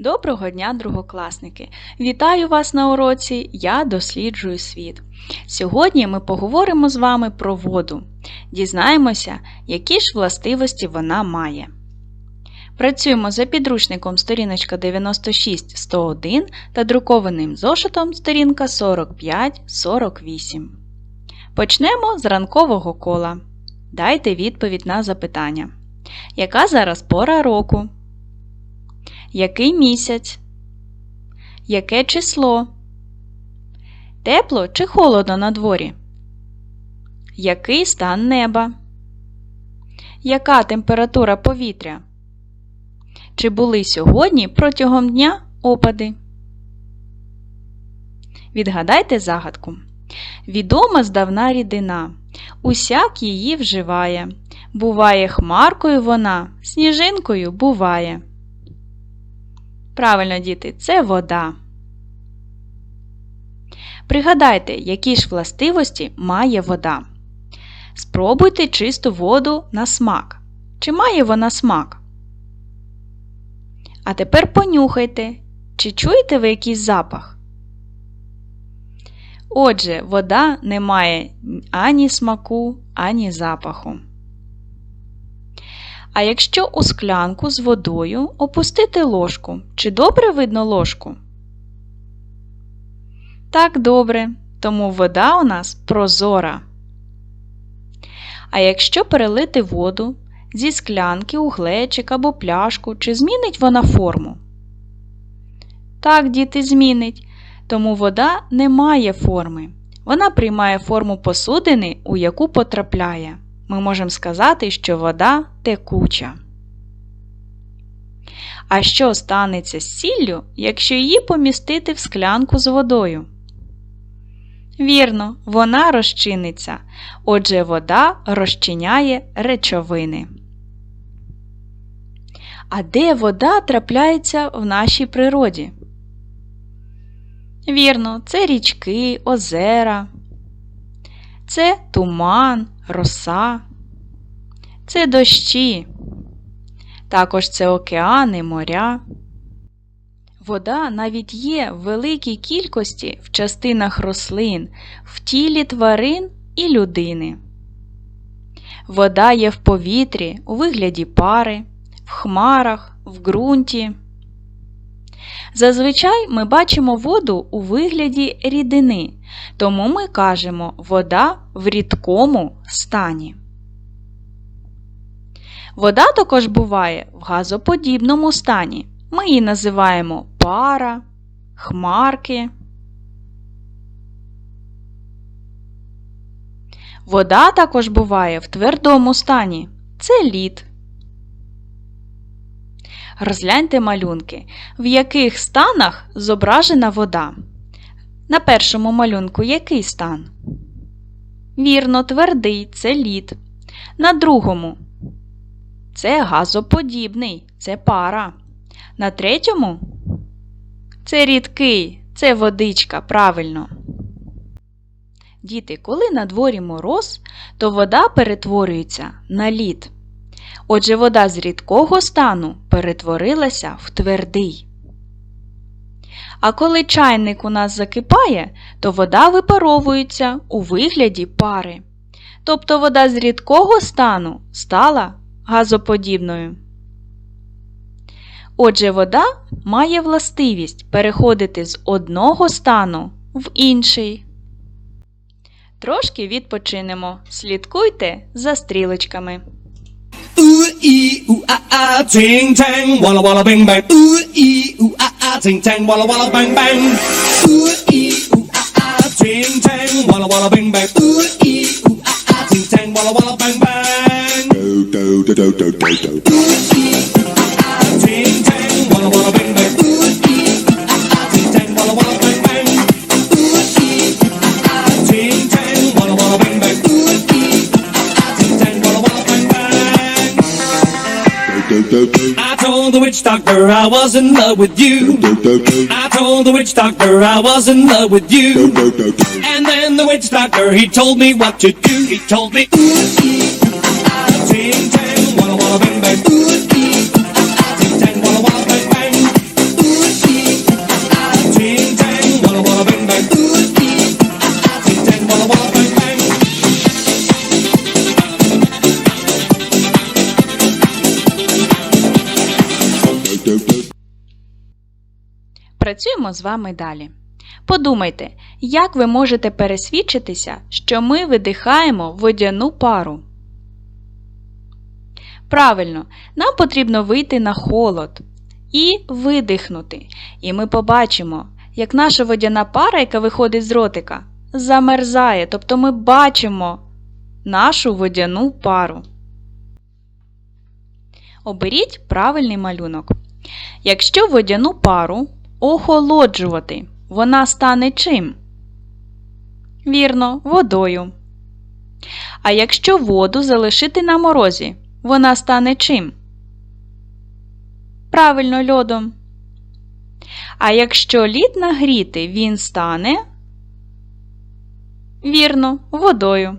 Доброго дня, другокласники! Вітаю вас на уроці Я досліджую світ. Сьогодні ми поговоримо з вами про воду. Дізнаємося, які ж властивості вона має. Працюємо за підручником сторіночка 96-101 та друкованим зошитом сторінка 45-48. Почнемо з ранкового кола. Дайте відповідь на запитання. Яка зараз пора року? Який місяць? Яке число? Тепло чи холодно на дворі? Який стан неба? Яка температура повітря? Чи були сьогодні протягом дня опади? Відгадайте загадку. Відома здавна рідина. Усяк її вживає. Буває хмаркою вона, сніжинкою буває. Правильно, діти, це вода. Пригадайте, які ж властивості має вода. Спробуйте чисту воду на смак. Чи має вона смак? А тепер понюхайте, чи чуєте ви якийсь запах? Отже, вода не має ані смаку, ані запаху. А якщо у склянку з водою опустити ложку, чи добре видно ложку? Так добре, тому вода у нас прозора. А якщо перелити воду зі склянки у глечик або пляшку, чи змінить вона форму? Так, діти, змінить, тому вода не має форми. Вона приймає форму посудини, у яку потрапляє ми можемо сказати, що вода текуча. А що станеться з сіллю, якщо її помістити в склянку з водою? Вірно, вона розчиниться, отже, вода розчиняє речовини. А де вода трапляється в нашій природі? Вірно, це річки, озера, це туман, роса, це дощі, також це океани, моря. Вода навіть є в великій кількості в частинах рослин, в тілі тварин і людини. Вода є в повітрі у вигляді пари, в хмарах, в ґрунті. Зазвичай ми бачимо воду у вигляді рідини, тому ми кажемо вода в рідкому стані. Вода також буває в газоподібному стані. Ми її називаємо пара, хмарки. Вода також буває в твердому стані. Це лід. Розгляньте малюнки, в яких станах зображена вода. На першому малюнку який стан? Вірно, твердий це лід. На другому це газоподібний, це пара. На третьому це рідкий, це водичка, правильно. Діти, коли на дворі мороз, то вода перетворюється на лід. Отже, вода з рідкого стану перетворилася в твердий. А коли чайник у нас закипає, то вода випаровується у вигляді пари. Тобто вода з рідкого стану стала газоподібною. Отже, вода має властивість переходити з одного стану в інший. Трошки відпочинемо. Слідкуйте за стрілочками. อาเทงแทงวอลวอลแบงแบงอูอีอูอาอาเทงแทงวอลวอลแบงแบงอูอีอูอาอาเทงแทงวอลวอลแบงแบง do do do do do do do told the witch doctor I was in love with you. I told the witch doctor I was in love with you. And then the witch doctor, he told me what to do. He told me, ooh, ooh, ah. Ooh, ah, ting, tang, walla, walla, bang, bang. Ooh, Працюємо з вами далі. Подумайте, як ви можете пересвідчитися, що ми видихаємо водяну пару. Правильно, нам потрібно вийти на холод і видихнути. І ми побачимо, як наша водяна пара, яка виходить з ротика, замерзає, тобто ми бачимо нашу водяну пару. Оберіть правильний малюнок. Якщо водяну пару охолоджувати, вона стане чим? Вірно, водою. А якщо воду залишити на морозі, вона стане чим? Правильно, льодом. А якщо лід нагріти, він стане вірно, водою.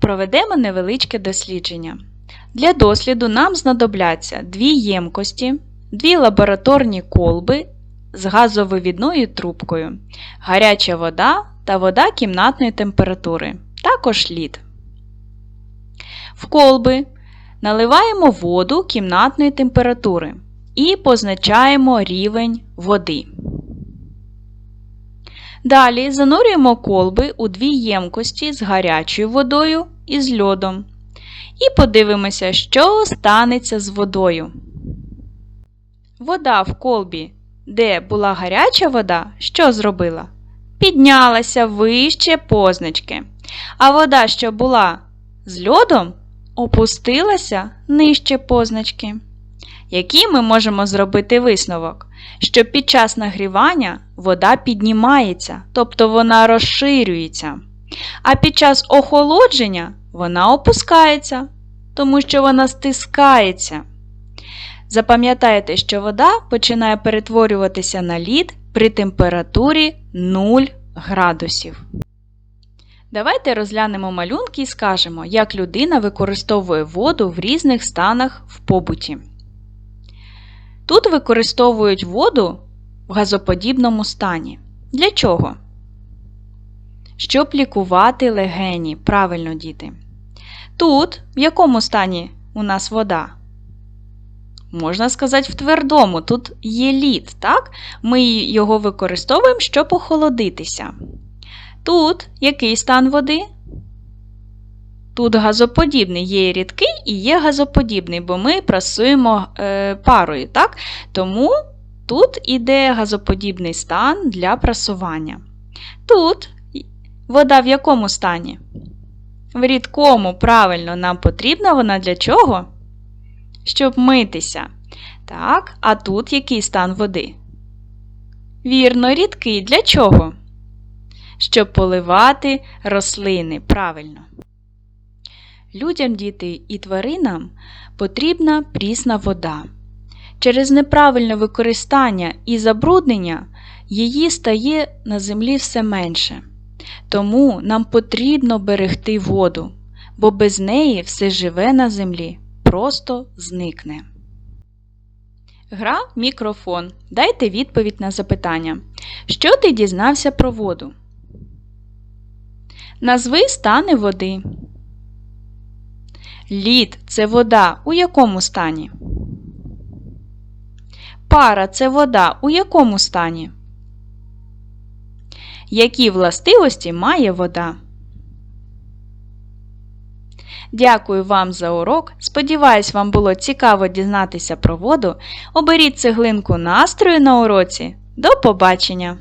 Проведемо невеличке дослідження. Для досліду нам знадобляться дві ємкості, дві лабораторні колби з газовивідною трубкою, гаряча вода та вода кімнатної температури, також лід. В колби наливаємо воду кімнатної температури і позначаємо рівень води. Далі занурюємо колби у дві ємкості з гарячою водою і з льодом. І подивимося, що станеться з водою. Вода в колбі, де була гаряча вода, що зробила? Піднялася вище позначки. А вода, що була з льодом, опустилася нижче позначки. Який ми можемо зробити висновок? Що під час нагрівання вода піднімається, тобто вона розширюється. А під час охолодження вона опускається, тому що вона стискається. Запам'ятайте, що вода починає перетворюватися на лід при температурі 0 градусів. Давайте розглянемо малюнки і скажемо, як людина використовує воду в різних станах в побуті. Тут використовують воду в газоподібному стані. Для чого? Щоб лікувати легені. Правильно, діти. Тут в якому стані у нас вода? Можна сказати, в твердому. Тут є лід, так? Ми його використовуємо, щоб охолодитися. Тут який стан води? Тут газоподібний, є рідкий і є газоподібний, бо ми прасуємо е, парою, так? Тому тут іде газоподібний стан для прасування. Тут вода в якому стані? В рідкому, правильно, нам потрібна вона для чого? Щоб митися. Так, а тут який стан води? Вірно, рідкий. Для чого? Щоб поливати рослини. Правильно. Людям, діти і тваринам потрібна прісна вода. Через неправильне використання і забруднення її стає на землі все менше. Тому нам потрібно берегти воду, бо без неї все живе на землі просто зникне. Гра мікрофон. Дайте відповідь на запитання. Що ти дізнався про воду? Назви стани води. Лід це вода у якому стані? Пара це вода у якому стані? Які властивості має вода? Дякую вам за урок. Сподіваюсь, вам було цікаво дізнатися про воду. Оберіть цеглинку настрою на уроці. До побачення!